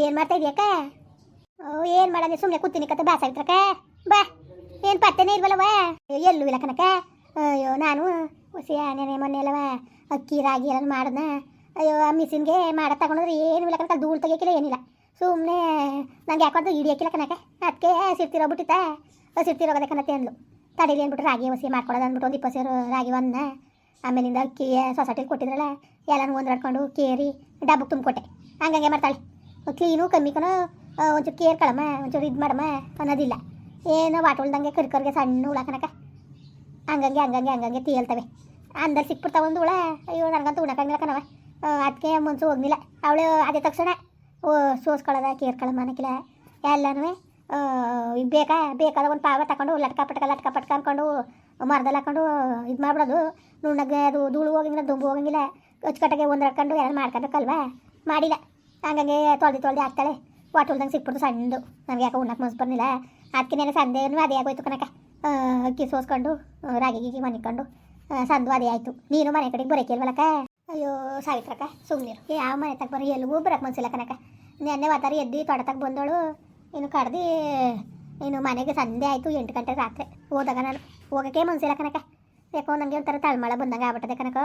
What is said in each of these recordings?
ಏನು ಮಾಡ್ತಾ ಇದೆಯಕ್ಕ? ಏನು ಮಾಡೋದು ಸುಮ್ಮನೆ ಕೂತೀನಿ ಕತೆ ಬಾಸಾಗಿತ್ರಕ್ಕ ಬಾ, ಏನು ಪತ್ತೆನೇ ಇಲ್ವಲ್ಲವ ಎಲ್ಲೂ ಇಲ್ಲ ಕನಕ ಅಯ್ಯೋ, ನಾನು ಹೊಸಿ ನೆನೆ ಮೊನ್ನೆ ಅಲ್ಲವ, ಅಕ್ಕಿ, ರಾಗಿ ಎಲ್ಲ ಮಾಡ್ದ ಅಯ್ಯೋ, ಆ ಮಿಷಿನ್ಗೆ ಮಾಡ ತಗೊಂಡ್ರೆ ಏನು ಇಲ್ಲ ಕನಕ ಧೂಳು ತೆಗಿಯಕ್ಕಿಲ್ಲ ಏನಿಲ್ಲ. ಸುಮ್ಮನೆ ನಂಗೆ ಯಾಕಂತ ಹಿಡಿಯಕ್ಕಿಲ್ಲ ಕನಕ ಅದಕ್ಕೆ ಸಿರ್ತಿರೋಗ್ಬಿಟ್ಟಿತ್ತ ಸಿರ್ತಿರೋಗದೆ ಕನತೆ ಅಂದ್ಲು. ತಡೀಲಿ ಅಂದ್ಬಿಟ್ಟು ರಾಗಿ ಹೊಸಿ ಮಾಡ್ಕೊಡೋದು ಅಂದ್ಬಿಟ್ಟು ಒಂದು ಇಪ್ಪತ್ತು ಸೇರು ರಾಗಿ ಒಂದನ್ನ ಆಮೇಲಿಂದ ಅಕ್ಕಿ ಸೊಸೈಟಿಲಿ ಕೊಟ್ಟಿದ್ರಲ್ಲ, ಎಲ್ಲನೂ ಒಂದ್ರಾಡ್ಕೊಂಡು ಕೇರಿ, ಡಬ್ಬಕ್ಕೆ ತುಂಬಿಕೊಟ್ಟೆ. ಹಂಗಂಗೆ ಮಾಡ್ತಾಳೆ. ಕ್ಲೀನು ಕಮ್ಮಿ ಕಣ ಒಂಚೂರು ಕೇರ್ ಕಳಮ್ಮ, ಒಂಚೂರು ಇದು ಮಾಡಮ್ಮ ಅನ್ನೋದಿಲ್ಲ. ಏನೋ ವಾಟುಳ್ದಂಗೆ ಕರ್ಕರ್ಗೆ ಸಣ್ಣ ಹುಳ ಕನಕ ಹಂಗಂಗೆ ಹಂಗಂಗೆ ಹಂಗಂಗೆ ತೇಲ್ತವೆ. ಅಂದಲ್ಲಿ ಸಿಕ್ಬಿಡ್ತಾವ ಒಂದು ಹುಳ, ಅಯ್ಯೋ, ನನಗಂತೂ ಉಣಕಂಗಿಲ್ಲ ಕಣವ. ಅದಕ್ಕೆ ಮನ್ಸು ಹೋಗ್ಲಿಲ್ಲ. ಅವಳು ಅದೇ ತಕ್ಷಣ, ಓ ಸೋಸ್ಕೊಳ್ಳೋದ ಕೇರ್ಕೊಳ್ಳಮ್ಮ ಅನ್ನಕ್ಕಿಲ್ಲ ಎಲ್ಲನೂ ಬೇಕಾ, ಬೇಕಾದ ಒಂದು ಪಾವ ತಗೊಂಡು ಲಟ್ಕ ಪಟ್ಕ ಲಟ್ಕ ಪಟ್ಕ ಅಂದ್ಕೊಂಡು ಮರದಲ್ಲಿ ಹಾಕೊಂಡು ಇದು ಮಾಡ್ಬಿಡೋದು. ನುಣ್ಣಗೆ ಅದು ಧೂಳು ಹೋಗಂಗಿಲ್ಲ, ದುಂಬು ಹೋಗಂಗಿಲ್ಲ. ಅಚ್ಚುಕಟ್ಟಾಗೆ ಒಂದು ಹಾಕೊಂಡು ಎಲ್ಲ ಮಾಡ್ಕೊಬೇಕಲ್ವಾ ಮಾಡಿಲ್ಲ. ಹಂಗಂಗೆ ತೊಳ್ದು ತೊಳ್ದು ಹಾಕ್ತಾಳೆ. ವಾಟುಲ್ದಂಗೆ ಸಿಕ್ಬಿಡ್ತು ಸಣ್ಣದು. ನನಗೆ ಯಾಕೆ ಉಣ್ಣಕ್ಕೆ ಮನ್ಸು ಬರಲಿಲ್ಲ. ಅದಕ್ಕೆ ನೆನೆ ಸಂದೇನು ಅದೇ ಆಗೋಯ್ತು ಕನಕ ಅಕ್ಕಿ ಸೋಸ್ಕೊಂಡು ರಾಗಿ ಗೀಗಿ ಮನಿಕೊಂಡು ಸಂದು ಅದೇ ಆಯಿತು. ನೀನು ಮನೆ ಕಡೆಗೆ ಬರೋಕಿಲ್ವಲ್ಲಕ್ಕ ಅಯ್ಯೋ, ಸಾವಿತ್ರಕ್ಕ ಸುಮ್ಮನಿರು ಯಾವ ಮನೆ ತಗ ಬರೋ? ಎಲ್ಲಿಗೂ ಬರೋಕೆ ಮನ್ಸಿಲ್ಲ ಕನಕ ನೆನ್ನೆ ವಾತಾರಿ ಎದ್ದು ತೋಟದಾಗ ಬಂದವಳು ಇನ್ನು ಕಡ್ದು, ಇನ್ನು ಮನೆಗೆ ಸಂಜೆ ಆಯಿತು ಎಂಟು ಗಂಟೆ ರಾತ್ರಿ. ಹೋದಾಗ ನಾನು ಹೋಗೋಕ್ಕೆ ಮನ್ಸಿಲ್ಲ ಕನಕ ಯಾಕೋ ನನಗೆ ಒಂಥರ ತಳಮಳ ಬಂದಂಗೆ ಆಗ್ಬಿಟ್ಟದೆ ಕನಕ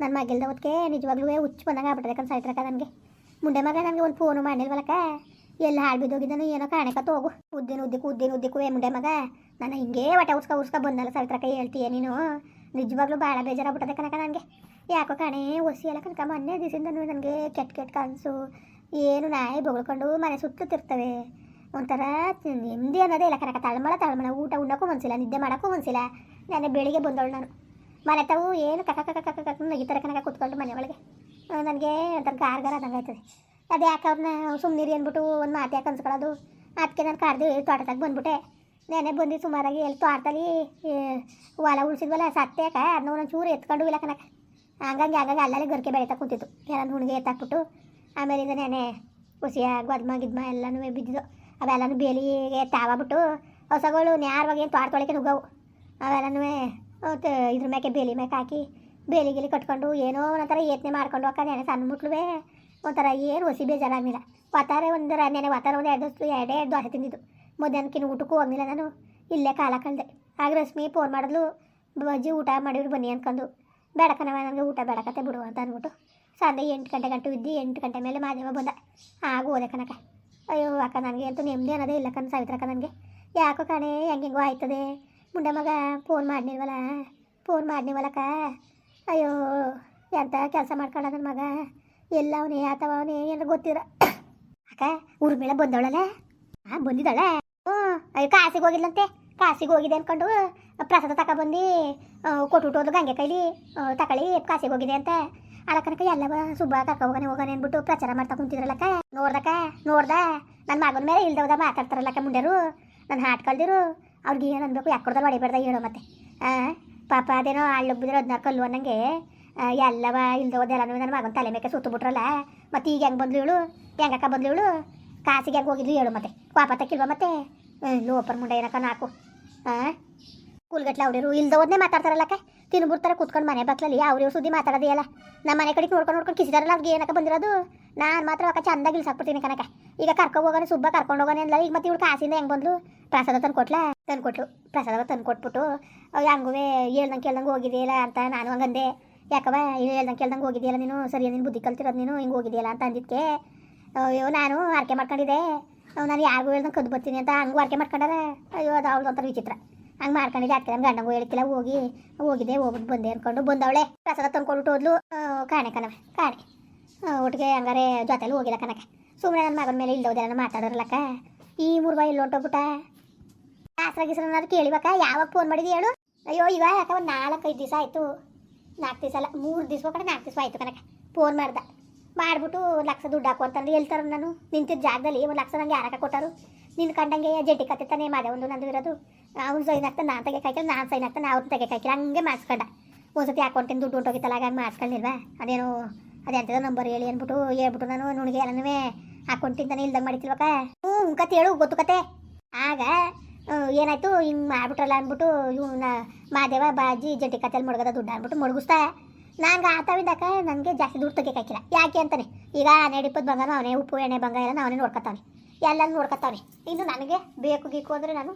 ನನ್ನ ಮಗಿಲ್ದ ಹೊತ್ತಿಗೆ ನಿಜವಾಗ್ಲೂ ಹುಚ್ಚು ಬಂದಂಗೆ ಆಗ್ಬಿಟ್ಟದೆ ಕನ್ ಸಾವಿತ್ರಕ್ಕ ನನಗೆ. ಮುಂಡೆ ಮಗ ನನಗೆ ಒಂದು ಫೋನು ಮಾಡಿಲ್ವಲ್ಲಕ್ಕ ಎಲ್ಲ ಹಾಳು ಬಿದ್ದೋಗಿದ್ದಾನು ಏನೋ ಕಾಣಕತ್ತ ಹೋಗು. ಉದ್ದಿನ ಉದ್ದಿಕ್ಕು ಉದ್ದಿನ ಉದ್ದಿಕ್ಕು ಏ ಮುಂಡೆ ಮಗ. ನಾನು ಹಿಂಗೆ ಒಟ ಉಸ್ಕ ಉಸ್ಕ ಬಂದಲ್ಲ ಕೈ ಹೇಳ್ತೀಯ ನೀನು? ನಿಜವಾಗ್ಲೂ ಭಾಳ ಬೇಜಾರಾಗ್ಬಿಟ್ಟದೆ ಕನಕ ನನಗೆ. ಯಾಕೋ ಕಾಣೆ, ಒಸಿ ಎಲ್ಲ ಕನಕ ಮೊನ್ನೆ ದಿವಸದಿಂದ ನನಗೆ ಕೆಟ್ಟ ಕೆಟ್ಟ ಕನಸು. ಏನು ನಾಯಿ ಬೊಗಳ್ಕೊಂಡು ಮನೆ ಸುತ್ತುತ್ತಿರ್ತವೆ. ಒಂಥರ ನೆಮ್ಮದಿ ಅನ್ನೋದೇ ಇಲ್ಲ ಕನಕ ತಳಮಳ ತಳಮಳ, ಊಟ ಉಣ್ಣಕ್ಕೂ ಮನ್ಸಿಲ್ಲ, ನಿದ್ದೆ ಮಾಡೋಕ್ಕೂ ಮನ್ಸಿಲ್ಲ. ನಾನು ಬೆಳಿಗ್ಗೆ ಬಂದವಳು ನಾನು. ಮನೆ ತಾವು ಏನು ಕಕ್ಕ ಕಕ್ಕ ಕಕ್ಕ ಕಕ್ಕ ನಗಿತಾರೆ ಕನಕ ಕೂತ್ಕೊಂಡು ಮನೆ ಒಳಗೆ ನನಗೆ ಒಂಥರ ಗಾರ್ ಗಾರ್ ಆದಂಗೆ ಆಯ್ತದೆ. ಅದು ಯಾಕೆ ಅವ್ರನ್ನ ಸುಮ್ಮನಿರಿ ಅಂದ್ಬಿಟ್ಟು ಒಂದು ಮಾತು ಯಾಕೆ ಅನ್ಸ್ಕೊಳ್ಳೋದು ಅದಕ್ಕೆ ನಾನು ಕರೆದು ತೋಟದಾಗ ಬಂದ್ಬಿಟ್ಟೆ. ನೆನೆ ಬಂದು ಸುಮಾರಾಗಿ ಎಲ್ಲಿ ತೋಟದಲ್ಲಿ ಹೊಲ ಉಳ್ಸಿದ್ವಲ್ಲ ಸತ್ತೆ ಯಾಕೆ ಅದನ್ನ ಒಂದೊಂದು ಚೂರು ಎತ್ಕೊಂಡು ಇಲ್ಲ ಕನಕ ಹಂಗಂಗೆ ಹಂಗಾಗಿ ಅಲ್ಲಲ್ಲಿ ಗರ್ಕೆ ಬೆಳೀತಾ ಕೂತಿತ್ತು. ಏನಾದ್ರು ಹುಣಿಗೆ ಎತ್ತಾಕ್ಬಿಟ್ಟು, ಆಮೇಲಿಂದ ನೆನೆ ಹುಸಿಯ ಗೊದ್ಮ ಗಿದ್ಮ ಎಲ್ಲನೂ ಬಿದ್ದಿದ್ದು. ಅವೆಲ್ಲನೂ ಬೇಲಿಗೆ ತಾವಾಗ್ಬಿಟ್ಟು ಹೊಸಗಳು ನ್ಯಾರವಾಗಿ ಏನು ತೋಟದೊಳಗೆ ನುಗ್ಗವು. ಅವೆಲ್ಲನೂ ಇದ್ರ ಮ್ಯಾಕೆ ಬೇಲಿ ಮ್ಯಾಕೆ ಹಾಕಿ ಬೇಲಿ ಗಿಲಿ ಕಟ್ಕೊಂಡು ಏನೋ ಒಂಥರ ಯತ್ನೆ ಮಾಡ್ಕೊಂಡು ಅಕ್ಕ ನೆನೆ ಸಣ್ಣ ಮುಟ್ಲುವೆ ಒಂಥರ ಏನು ಹೊಸಿ ಬೇಜಾರಾಗಲಿಲ್ಲ. ವಾತಾರ ಒಂದು ನೆನೆ ವಾತಾರ ಒಂದು ಎರಡು ಎರಡೇ ಎರಡು ದೋಸೆ ತಿಂದಿದ್ದು. ಮಧ್ಯಾಹ್ನಕ್ಕಿನ್ನು ಊಟಕ್ಕೂ ಹೋಗಲಿಲ್ಲ ನಾನು. ಇಲ್ಲೇ ಕಾಲ ಕಳೆದೆ. ಆಗ ರಶ್ಮಿ ಫೋನ್ ಮಾಡಿದ್ಲು, ಬಜ್ಜಿ ಊಟ ಮಾಡಿದ್ರು ಬನ್ನಿ ಅಂದ್ಕೊಂಡು. ಬೇಡಕನವ ನನಗೆ ಊಟ ಬೇಡಕತ್ತೆ ಬಿಡು ಅಂತ ಅಂದ್ಬಿಟ್ಟು ಸಂಜೆ ಎಂಟು ಗಂಟೆ ಗಂಟು ಇದ್ದು, ಎಂಟು ಗಂಟೆ ಮೇಲೆ ಮಾಧ್ಯಮ ಬಂದ. ಆಗ ಓದೆ ಅಯ್ಯೋ ಅಕ್ಕ, ನನಗೆ ಅಂತೂ ನೆಮ್ಮದಿ ಅನ್ನೋದೇ ಇಲ್ಲ ಕನ್ ಸಾವಿತ್ರಕ್ಕ ನನಗೆ. ಯಾಕೋ ಕಣೆ, ಹೆಂಗೆಂಗೋ ಆಯ್ತದೆ. ಮುಂಡೆ ಮಗ ಫೋನ್ ಮಾಡಿನಿಲ್ವಲ್ಲ. ಫೋನ್ ಮಾಡಿಲ್ವಲ್ಲಕ್ಕ ಅಯ್ಯೋ ಎಂತ ಕೆಲಸ ಮಾಡ್ಕೊಂಡ ನನ್ನ ಮಗ? ಎಲ್ಲ ಅವನೇ ಅಥವಾ ಅವನೇ ಏನಾರು ಗೊತ್ತಿರ. ಅಕ್ಕ ಊರ್ಮಿಳ ಬಂದವಳಲ್ಲ? ಹಾಂ ಬಂದಿದ್ದಾಳೆ? ಹ್ಞೂ ಅಯ್ಯೋ ಕಾಸಿಗೆ ಹೋಗಿಲ್ಲಂತೆ ಕಾಸಿಗೆ ಹೋಗಿದೆ ಅಂದ್ಕೊಂಡು ಪ್ರಸಾದ ತಕ ಬಂದು ಕೊಟ್ಟು ಗಂಗೆ ಕೈಲಿ. ತಕಳಿ ಕಾಸಿಗೆ ಹೋಗಿದೆ ಅಂತ. ಅಲ್ಲ ಎಲ್ಲ ಸುಬ್ಬ ಕರ್ಕ ಹೋಗಾನೆ ಹೋಗನೆ ಅಂದ್ಬಿಟ್ಟು ಪ್ರಚಾರ ಮಾಡ್ತಾ ಕುಂತಿದ್ರಲ್ಲಕ್ಕ ನೋಡ್ದಕ್ಕ ನೋಡ್ದ? ನನ್ನ ಮಗನ ಮೇಲೆ ಇಲ್ದವದ ಮಾತಾಡ್ತಾರಲ್ಲಕ್ಕ ಮುಂಡ್ಯರು ನನ್ನ ಹಾಟ್ ಕಲ್ದಿರು ಅವ್ರಿಗೆ ಏನು ಅನ್ಬೇಕು ಯಾಕೊಡ್ದಲ್ಲಿ ಹೊಡಿಬೇಡ್ದ ಹೇಳೋ ಮತ್ತೆ. ಆ, ಪಾಪ ಅದೇನೋ ಹಳ್ಳು ಅದನ್ನ ಕಲ್ಲು ಅನ್ನಂಗೆ. ಎಲ್ಲವ ಎಲ್ಲವ ಇಲ್ದೋದೆಲ್ಲನೂ ನನ್ನ ಮಗನ ತಲೆ ಮೇಲೆ ಸುತ್ತು ಬಿಟ್ರಲ್ಲ. ಮತ್ತೆ ಈಗ ಹೆಂಗೆ ಬಂದ್ಲು ಇವಳು? ಹೆಂಗಕ್ಕ ಬಂದ್ಲು ಇವಳು? ಕಾಸಿಗೆ ಹೆಂಗೆ ಹೋಗಿದ್ಲು ಹೇಳು ಮತ್ತೆ. ಪಾಪ ತಕ್ಕಿಲ್ವ ಮತ್ತೆ? ಲೋಪರ್ ಮುಂಡೆ ಏನಕ್ಕ ನಾಲ್ಕು. ಹಾಂ ಕೂಲ್ಗಟ್ಲೆ ಅವ್ರಿರು ಇಲ್ದೋದ್ನೇ ಮಾತಾಡ್ತಾರಲ್ಲಕ್ಕ ತಿನ್ಬಿಡ್ತಾರೆ, ಕೂತ್ಕೊಂಡು ಮನೆ ಬಕ್ಲಲ್ಲಿ. ಅವ್ರಿವ್ರು ಸುದ್ದಿ ಮಾತಾಡೋದೇ ಅಲ್ಲ ನಮ್ಮ ಮನೆ ಕಡೆಗೆ ನೋಡ್ಕೊಂಡು ನೋಡ್ಕೊಂಡು ಕಿಸಿದಾರಲ್ಲ ಅವ್ರಿಗೆ ಏನಕ್ಕೆ ಬಂದಿರೋದು? ನಾನು ಮಾತ್ರ ಅಕ್ಕ ಚಂದಾಗಿ ಇಲ್ಸಾಕ್ಬಿಡ್ತೀನಿ ಕನಕ ಈಗ ಕರ್ಕೊ ಹೋಗೋಣ ಸುಬ್ಬ ಕರ್ಕೊಂಡು ಹೋಗೋಣ ಎಲ್ಲ ಈಗ ಮತ್ತೆ ಇವಳು ಕಾಸಿಂದ ಹೆಂಗೆ ಬಂದ್ಲು? ಪ್ರಸಾದ ತಂದು ತಂದ್ಕೊಟ್ಲು. ತಂದು ಕೊಟ್ಲು ಪ್ರಸಾದ ತಂದು ಕೊಟ್ಬಿಟ್ಟು ಹಂಗೂ ಹೇಳ್ದಂಗೆ ಕೇಳ್ದಂಗೆ ಹೋಗಿದೆಯಲ್ಲ ಅಂತ ನಾನು ಹಂಗಂದೆ. ಯಾಕವ ಹೇಳ್ದಂಗೆ ಕೇಳ್ದಂಗೆ ಹೋಗಿದೆಯಲ್ಲ ನೀನು? ಸರಿ, ನೀನು ಬುದ್ಧಿ ಕಲ್ತಿರೋದು ನೀನು, ಹಿಂಗೆ ಹೋಗಿದೆಯಲ್ಲ ಅಂತ ಅಂದಿದ್ದಕ್ಕೆ ಅಯ್ಯೋ, ನಾನು ಆರ್ಕೆ ಮಾಡ್ಕೊಂಡಿದ್ದೆ. ನಾನು ಯಾರಿಗೂ ಹೇಳ್ದಂಗೆ ಕದ್ದು ಬರ್ತೀನಿ ಅಂತ ಹಂಗೂ ಆರ್ಕೆ ಮಾಡ್ಕೊಂಡಾರೆ. ಅಯ್ಯೋ, ಅದು ಅವ್ಳದ್ದು ವಿಚಿತ್ರ. ಹಂಗೆ ಮಾಡ್ಕೊಂಡಿದ್ದೆ ಅದಕ್ಕೆ ನಮ್ಮ ಗಂಡಂಗೂ ಹೇಳಿಕ್ಕಿಲ್ಲ ಹೋಗಿ ಹೋಗಿದೆ ಹೋಗ್ಬಿಟ್ಟು ಬಂದೆ ಅನ್ಕೊಂಡು ಬಂದವಳೆ. ಪ್ರಸಾದ ತಂದ್ಕೊಳ್ಬಿಟ್ಟು ಹೋದ್ಲು. ಕಾಣೆ ಕಣವೆ ಕಾಣೆ. ಒಟ್ಟಿಗೆ ಹಂಗಾರೆ ಜೊತೆಲಿ ಹೋಗಿಲ್ಲ ಕನಕ ಸುಮ್ಮನೆ ನನ್ನ ಮಗನ ಮೇಲೆ ಇಲ್ದೋದೆಲ್ಲ ಮಾತಾಡೋರ್ಲಕ್ಕ ಈ ಮೂರು ಬಾಯಿ ಇಲ್ಲಿ ಹೊಂಟೋಗ್ಬಿಟ್ಟ? ದಾಸರಾಗಿಸ್ರ ಕೇಳಿಬೇಕ ಯಾವಾಗ ಫೋನ್ ಮಾಡಿದಿ ಹೇಳು? ಅಯ್ಯೋ ಇವ ಯಾಕ ಒಂದು ನಾಲ್ಕೈದು ದಿವಸ ಆಯಿತು. ನಾಲ್ಕು ದಿವಸ ಅಲ್ಲ, ಮೂರು ದಿವಸ ಕಡೆ ನಾಲ್ಕು ದಿವಸ ಆಯಿತು ಕನಕ ಫೋನ್ ಮಾಡ್ದ. ಮಾಡ್ಬಿಟ್ಟು ಲಕ್ಷ ದುಡ್ಡು ಹಾಕು ಅಂತಂದ್ರೆ ಹೇಳ್ತಾರೆ ನಾನು ನಿಂತಿದ್ದ ಜಾಗದಲ್ಲಿ ಒಂದು ಲಕ್ಷ ನಂಗೆ ಯಾರಕ ಕೊಟ್ಟರು? ನಿನ್ನ ಕಂಡಂಗೆ ಜಡ್ಡಿ ಕತ್ತೆ ತಾನೇ ಮಾದೇ ಒಂದು ನಂದು ಇರೋದು. ಅವ್ನು ಸೈನ್ ಆಗ್ತಾನೆ ನಾನು ತೆಗೆಕಾಯ್ಕಿಲ್ಲ ನಾನು ಸೈನ್ ಆಗ್ತಾನೆ ಅವ್ನು ತೆಗೆಕಾಯ್ಕಿಲ್ಲ ಹಂಗೆ ಮಾಡಿಸ್ಕೊಂಡ. ಒಂದ್ಸತಿ ಅಕೌಂಟಿನ ದುಡ್ಡು ಹೊಂಟೋಗಿತ್ತಲ್ಲ ಹಾಗಾಗಿ ಮಾಡಿಸ್ಕೊಂಡಿಲ್ವಾ ಅದೇನು ಅಂತದ ನಂಬರ್ ಹೇಳಿ ಅಂದ್ಬಿಟ್ಟು ಹೇಳ್ಬಿಟ್ಟು ನಾನು ನುಣಿಗೆ ಎಲ್ಲನೂ ಅಕೌಂಟಿಂದಾನೆ ಇಲ್ದಂಗೆ ಮಾಡಿತಿಲ್ವಕ್ಕ? ಹ್ಞೂ, ಕತೆ ಹೇಳು, ಗೊತ್ತು ಕತೆ. ಆಗ ಏನಾಯ್ತು, ಹಿಂಗೆ ಮಾಡ್ಬಿಟ್ರಲ್ಲ ಅಂದ್ಬಿಟ್ಟು ಇವನ್ನ ಮಾದೇವ, ಬಾಜಿ, ಜಂಟಿ ಕತೆಲಿ ಮುಳುಗದ ದುಡ್ಡು ಅಂದ್ಬಿಟ್ಟು ಮುಳುಗಿಸ್ತಾ ನನಗೆ ಆತವಿದ್ದಕ್ಕ ನನಗೆ ಜಾಸ್ತಿ ದುಡ್ಡು ತೆಗೆಕಾಕಿಲ್ಲ ಯಾಕೆ ಅಂತಾನೆ? ಈಗ ನೆಡಿಪದ ಬಂಗಾರ, ಅವನೇ ಉಪ್ಪು, ಎಣ್ಣೆ, ಬಂಗಾರ ಅವನೇ ನೋಡ್ಕೊತಾನೆ ಎಲ್ಲ ನೋಡ್ಕೊತಾವೆ ಇನ್ನು ನನಗೆ ಬೇಕು ಗೀಕು ಅಂದರೆ ನಾನು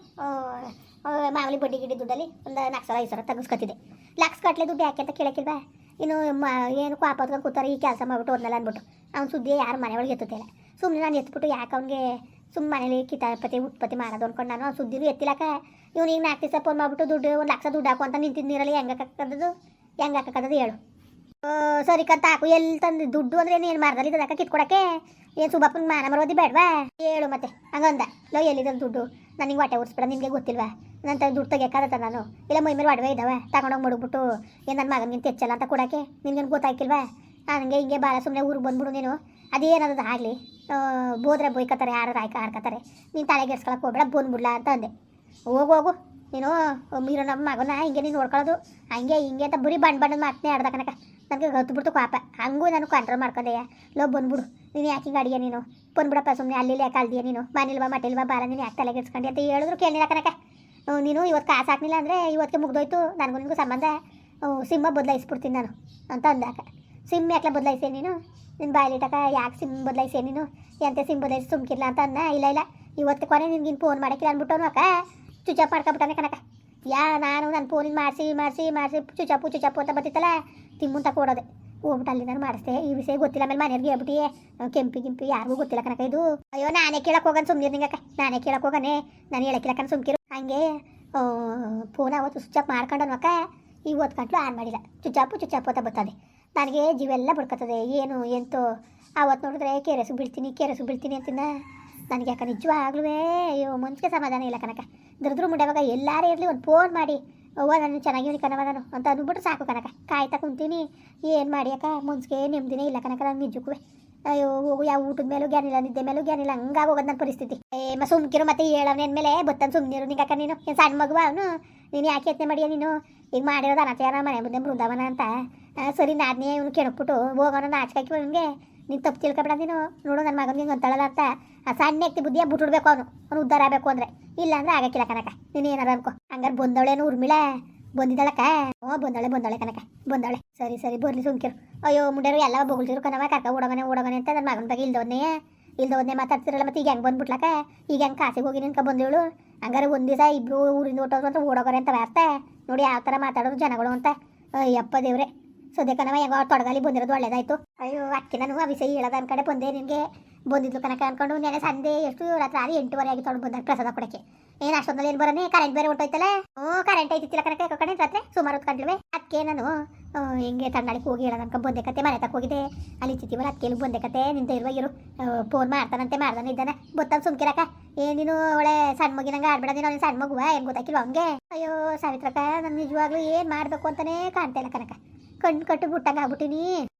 ಮಾಮೂಲಿ ಬಡ್ಡಿ ಗಿಡ್ಡಿ ದುಡ್ಡಲ್ಲಿ ಒಂದು ನಾಲ್ಕು ಸಾವಿರ, ಐದು ಸಾವಿರ ತಗಸ್ಕೊತಿದ್ದೆ. ಲಕ್ಷ ಕಟ್ಲೆ ದುಡ್ಡು ಯಾಕೆ ಅಂತ ಕೇಳಕ್ಕಿಲ್ವಾ? ಇನ್ನು ಮ, ಏನು ಪಾಪ ಹೊತ್ಕೊಂಡು ಕೂತಾರೆ ಈ ಕೆಲಸ ಮಾಡ್ಬಿಟ್ಟು ಹೋದ್ನಲ್ಲ ಅಂದ್ಬಿಟ್ಟು ಅವ್ನು ಸುದ್ದಿ ಯಾರು ಮನೆ ಒಳಗೆ ಎತ್ತುತ್ತಿಲ್ಲ ಸುಮ್ಮನೆ ನಾನು ಎತ್ಬಿಟ್ಟು ಯಾಕೆ ಅವ್ನಿಗೆ ಸುಮ್ಮನೆ ಮನೇಲಿ ಕಿತಾಪತಿ, ಉತ್ಪತ್ತಿ ಮಾಡೋದು ಅನ್ಕೊಂಡು ನಾನು ಅವ್ನು ಸುದ್ದಿನೂ ಎತ್ತಿಲಕ್ಕ ಇವ್ನು ಈಗ ನಾಲ್ಕು ದಿವಸ ಫೋನ್ ಮಾಡ್ಬಿಟ್ಟು ದುಡ್ಡು, ಒಂದು ಲಕ್ಷ ದುಡ್ಡು ಹಾಕು ಅಂತ ನಿಂತಿದ್ದಿರಲಿ ಹೆಂಗೆ ಹಾಕಕ್ಕದ್ದು ಹೆಂಗೆ ಹಾಕಕ್ಕದ್ದು ಹೇಳು. ಸರಿ ಕಂತ ಹಾಕು. ಎಲ್ಲಿ ತಂದು ದುಡ್ಡು ಅಂದ್ರೆ ಏನು ಮಾರ್ದಲ್ಲಿ ಇದಕ್ಕ ಕಿತ್ಕೊಡಕ್ಕೆ? ಏನು ಸುಬ್ಬಪ್ಪನ ಮಾನ ಮರೋದಿ ಬೇಡವಾ? ಹೇಳು ಮತ್ತೆ. ಹಂಗಂದ ಲೋ ಎಲ್ಲಿದ ದುಡ್ಡು? ನನಗೆ ಹೊಟ್ಟೆ ಉರ್ಸ್ಬೇಡ ನಿಮಗೆ ಗೊತ್ತಿಲ್ವಾ? ನನ್ನ ದುಡ್ಡು ತೆಗಿಯಕ್ಕಾಗತ್ತ ನಾನು. ಇಲ್ಲ, ಮೈ ಮೇಲೆ ಒಡವೆ ಇದ್ದಾವೆ ತಗೊಂಡೋಗಿ ಮಡಗ್ಬಿಟ್ಟು, ಏನು ನನ್ನ ಮಗನಿಗೆ ತೆಚ್ಚಲ್ಲ ಅಂತ ಕೊಡಕ್ಕೆ? ನಿನ್ಗೇನು ನಾನು ಹಂಗೆ ಹಿಂಗೆ ಭಾಳ ಸುಮ್ಮನೆ ಊರಿಗೆ ಬಂದ್ಬಿಡು ನೀನು. ಅದೇನದು ಆಗಲಿ ಬೋದ್ರೆ ಬೈಕತ್ತಾರೆ ಯಾರು ಆಯ್ಕೆ ಹಾಕತ್ತಾರೆ ನೀನು ತಲೆಗೆಡ್ಸ್ಕೊಳಕ್ಕೆ ಹೋಗ್ಬೇಡ ಬಂದ್ಬಿಡ್ಲಾ ಅಂತ ಅಂದೆ. ಹೋಗು ಹೋಗು. ನೀನು ಮೀರೋ ನಮ್ಮ ಮಗನ ಹಿಂಗೆ ನೀನು ನೋಡ್ಕೊಳ್ಳೋದು ಹಂಗೆ ಹಿಂಗೆ ಅಂತ ಬರೀ ಬಣ್ಣ ಬಣ್ಣದ ಮಾತನ್ನೇ ಆಡ್ದ ನನಗೆ ಗೊತ್ತು ಬಿಡ್ತು ಪಾಪ. ಹಂಗೂ ನಾನು ಕಂಟ್ರೋಲ್ ಮಾಡ್ಕೊಂಡೆಯ. ಲೋ, ಬಂದ್ಬಿಡು. ನೀನು ಯಾಕೆ ಅಡಿಗೆ ನೀನು? ಬಂದ್ಬಿಡಪ್ಪ ಸುಮ್ಮನೆ ಅಲ್ಲಿ ಯಾಕೆ ಅಲ್ದಿಯ ನೀನು? ಮನೇಲ್ವಾ ಮಟ್ಟಿಲ್ವಾ ಬಾರ, ನೀನು ಯಾಕೆ ತಲೆಗೆಡ್ಸ್ಕೊಂಡಿ ಅಂತ ಹೇಳಿದ್ರು ಕೇಳಿಲ್ಲ ಕನಕ ನೀನು ಇವತ್ತು ಕಾಸು ಹಾಕ್ಲಿಲ್ಲ ಅಂದರೆ ಇವತ್ತಿಗೆ ಮುಗ್ದೋಯ್ತು. ನನಗೂ ನಿನಗೂ ಸಂಬಂಧ. ಸಿಮ್ಮ ಬದಲಾಯಿಸ್ಬಿಡ್ತೀನಿ ನಾನು ಅಂತ ಅಂದಾಕ ಸಿಮ್ ಯಾಕೆ ಬದಲಾಯಿಸೇ ನೀನು? ನಿನ್ನ ಬಾಯ್ಲಿಟಕ ಯಾಕೆ ಸಿಮ್ ಬದಲಾಯಿಸೇ ನೀನು? ಎಂತ ಸಿಮ್ ಬದಲಾಯಿಸಿ ಸುಮ್ಕಿಲ್ಲ ಅಂತ ಅನ್ನ ಇಲ್ಲ ಇಲ್ಲ. ಇವತ್ತು ಕೊನೆ ನಿನ್ಗಿನ್ ಫೋನ್ ಮಾಡಕ್ಕಿಲ್ಲ ಅಂದ್ಬಿಟ್ಟು ಅಕ್ಕ ಚುಚ್ಚಪ್ ಮಾಡ್ಕೊಬಿಟ್ಟಾನೆ ಕನಕ ಯಾ, ನಾನು ನನ್ನ ಫೋನಿಂದ ಮಾಡಿಸಿ ಮಾಡಿಸಿ ಮಾಡಿಸಿ ಚುಚಾಪು ಚುಚಾಪು ಅಂತ ಬರ್ತಿತ್ತಲ್ಲ ತಿಮ್ಮಂತ ಕೊಡೋದೆ. ಹೋಗ್ಬಿಟ್ಟು ಅಲ್ಲಿ ನಾನು ಮಾಡಿಸ್ದೆ. ಈ ವಿಷಯ ಗೊತ್ತಿಲ್ಲ ಆಮೇಲೆ ಮನೆಯವ್ರಿಗೆ ಹೇಳ್ಬಿಟ್ಟು ಕೆಂಪಿ ಗಿಂಪಿ ಯಾರಿಗೂ ಗೊತ್ತಿಲ್ಲ ಕನಕ ಇದು. ಅಯ್ಯೋ, ನಾನೇ ಕೇಳಕ್ಕೆ ಹೋಗೋಣ ಸುಮ್ನಿರ್ ನಿಂಗಕ್ಕ ನಾನೇ ಕೇಳಕ್ಕೆ ಹೋಗನೆ. ನಾನು ಹೇಳಕ್ಕಿಲ್ಲ ಕಣ ಸುಮ್ಕಿರು. ಹಂಗೆ ಫೋನ್ ಅವತ್ತು ಸ್ವಿಚ್ ಆಫ್ ಈ ಓದ್ ಗಂಟ್ಲು ಆನ್ ಮಾಡಿಲ್ಲ. ಚುಚ್ಚಾಪು ಚುಚ್ಚಾಪು ಅಂತ ಬರ್ತದೆ. ನನಗೆ ಜೀವೆಲ್ಲ ಬಡ್ಕೊತದೆ ಏನು, ಎಂತೋ. ಅವತ್ತು ನೋಡಿದ್ರೆ ಕೆರೆಸು ಬೀಳ್ತೀನಿ ಕೆರೆಸು ಬೀಳ್ತೀನಿ ಅಂತಿನ ನನಗೆ ಯಾಕೆ ನಿಜವಾಗ್ಲೂ ಅಯ್ಯೋ ಮುಂಚೆ ಸಮಾಧಾನ ಇಲ್ಲ ಕನಕ ದುರ್ದ್ರು ಮುಂಡ್ಯಾವಾಗ ಎಲ್ಲಾರೇ ಇರಲಿ ಒಂದು ಫೋನ್ ಮಾಡಿ, ಅವ್ವ, ನಾನು ಚೆನ್ನಾಗಿ ಕಣವ ನಾನು ಅಂತ ಅಂದ್ಬಿಟ್ರೆ ಸಾಕು ಕನಕ ಕಾಯ್ತಾ ಕುಂತೀನಿ. ಏನು ಮಾಡಿ ಅಕ್ಕ? ಮುಂಚೆಗೆ ನೆಮ್ಮದಿನೇ ಇಲ್ಲ ಕನಕ ನಾನು ನಿಜಕ್ಕೂ ಅಯ್ಯೋ, ಹೋಗು, ಯಾವ ಊಟದ ಮೇಲೂ ಗ್ಯಾನಿಲ್ಲ ನಿದ್ದೆ ಮೇಲೂ ಗ್ಯಾನಿಲ್ಲ ಹಂಗಾಗಿ ಹೋಗೋದು ನನ್ನ ಪರಿಸ್ಥಿತಿ. ಏ ಮ ಸುಮ್ಕಿರು ಮತ್ತೆ ಹೇಳವನ ಮೇಲೆ ಬತ್ತನ್ ಸುಮ್ಮನಿರು ನಿಂಗಕ್ಕ ನೀನು. ಏನು ಸಣ್ಣ ಮಗುವ ಅವನು? ನೀನು ಯಾಕೆ ಯತ್ನೆ ಮಾಡಿಯ ನೀನು? ಈಗ ಮಾಡಿರೋದು ಅನಾಚಾರ ಮನೆ ಮುಂದೆ ಬೃಂದಾವನ ಅಂತ. ಸರಿ ನಾದ್ನೇ ಇವನು ಕೆಣಕ್ಬಿಟ್ಟು ಹೋಗೋಣ ನಾಚ್ಕಾಕಿ ಅವನಿಗೆ ನೀನು ತಪ್ಪು ತಿಳ್ಕೊಬೇಡ ನೀನು. ನೋಡು ನನ್ನ ಮಗನಿಗೆ ಒಂದು ಅಂತ ಆ ಸಣ್ಣ ವ್ಯಕ್ತಿ ಬುದ್ಧಿಯ ಬಿಟ್ಬಿಡ್ಬೇಕು ಅವನು. ಅವ್ನು ಉದ್ದಾರ ಆಗಬೇಕು ಅಂದ್ರೆ. ಇಲ್ಲ ಅಂದ್ರೆ ಆಗಕ್ಕಿಲ್ಲ ಕನಕ. ನೀನು ಏನಾರ ಅನ್ಕೋ ಹಂಗಾರೆ ಬಂದವಳೇನು ಉರ್ಮಿಳ ಬಂದಿದ್ದಾಳಕ್ಕ? ಓ ಬಂದಳೆ ಬಂದಳೆ ಕನಕ. ಬಂದವಳೆ. ಸರಿ ಸರಿ, ಬರ್ಲಿ ಸುಮ್ಕಿರು. ಅಯ್ಯೋ, ಮುಂಡೆರು, ಎಲ್ಲ ಬೊಗಳ್ತಿರು ಕನವ ಕರ್ಕ ಓಡೋಗನೆ ಓಡೋಗನೆ ಅಂತ ನನ್ನ ಮಗನ ಬಗ್ಗೆ ಇಲ್ದೋದ್ನೇ ಇಲ್ದವನ್ನೇ ಮಾತಾಡ್ತಿರಲ್ಲ ಮತ್ತೆ ಈಗ ಹೆಂಗೆ ಬಂದ್ಬಿಟ್ಲಕ್ಕ? ಈಗ ಹೆಂಗೆ ಕಾಸಿಗೆ ಹೋಗಿ ನಿನ್ಕ ಬಂದೇಳು? ಹಂಗಾರೆ ಒಂದು ದಿವಸ ಇಬ್ರು ಊರಿಂದ ಹೊಟ್ಟೋದ್ರು ಅಂತ ಓಡೋಗರೆ ಅಂತ ವ್ಯಾಸ್ತೆ ನೋಡಿ ಯಾವ ಥರ ಮಾತಾಡೋರು ಜನಗಳು ಅಂತ. ಅಯ್ಯಪ್ಪ ದೇವ್ರೆ. ಸದ್ಯಕ್ಕನವ ಹೆಂಗೋ ತೊಡಗಲಿ ಬಂದಿರೋದು ಒಳ್ಳೇದಾಯ್ತು. ಅಯ್ಯೋ, ಅಕ್ಕಿ ನಾನು ವಿಷಯ ಹೇಳೋದ ಅನ್ಕಡೆ ಬಂದೆ ನಿನಗೆ. ಬಂದಿದ್ಲು ಕನಕ ಅನ್ಕೊಂಡು ನೆನೆ ಸಂಜೆ ಎಷ್ಟು ರಾತ್ರಿ ಆರು ಎಂಟುವರೆ ಆಗಿ ತೊಗೊಂಡು ಬಂದಾಗ ಪ್ರಸಾದ ಕೊಡಕ್ಕೆ. ಏನು ಅಷ್ಟೊಂದಲ್ಲಿ ಏನು ಬರೋನೆ? ಕರೆಂಟ್ ಬೇರೆ ಹೊಂಟೋಯ್ತಲ್ಲ ಹ್ಞೂ ಕರೆಂಟ್ ಐತಿತ್ತಿಲ್ಲ ಕನಕ ಕಡೆ ರಾತ್ರಿ? ಸುಮಾರು ಹೊತ್ತು ಅದಕ್ಕೆ ನಾನು ಹಿಂಗೆ ತಣ್ಣಾಳಿಗೆ ಹೋಗಿ ಹೇಳೋದು ಅನ್ಕೊಂಡು ಬಂದೆ ಕತೆ, ಮನೆ ತಕ್ಕ ಹೋಗಿದೆ ಅಲ್ಲಿ ಚಿತ್ತಿವಲ್ಲ ಅದಕ್ಕೆ ಬಂದೆ ಕತೆ, ನಿಂತ ಇರುವ ಇರು. ಫೋನ್ ಮಾಡ್ತಾನಂತೆ, ಮಾಡ್ದಾನೆ ಇದ್ದಾನೆ. ಬತ್ತಾನ ಸುಮ್ಕಿರಕ ಏ, ನೀನು ಒಳ್ಳೆ ಸಣ್ಣ ಮಗಿನಂಗೆ ಆಡ್ಬೇಡ, ನೀನು ಸಣ್ಣ ಮಗುವ, ಏನು ಗೊತ್ತಾಕಿಲ್ವ ಹಂಗೆ ಅಯ್ಯೋ, ಸಾವಿತ್ರಕ್ಕ, ನಾನು ನಿಜವಾಗ್ಲೂ ಏನು ಮಾಡಬೇಕು ಅಂತಾನೆ ಕಾಣ್ತಾ ಇಲ್ಲ ಕನಕ ಕಣ್ಣು ಕಟ್ಟು ಬಿಟ್ಟಂಗೆ ಆಗ್ಬಿಟ್ಟಿನಿ.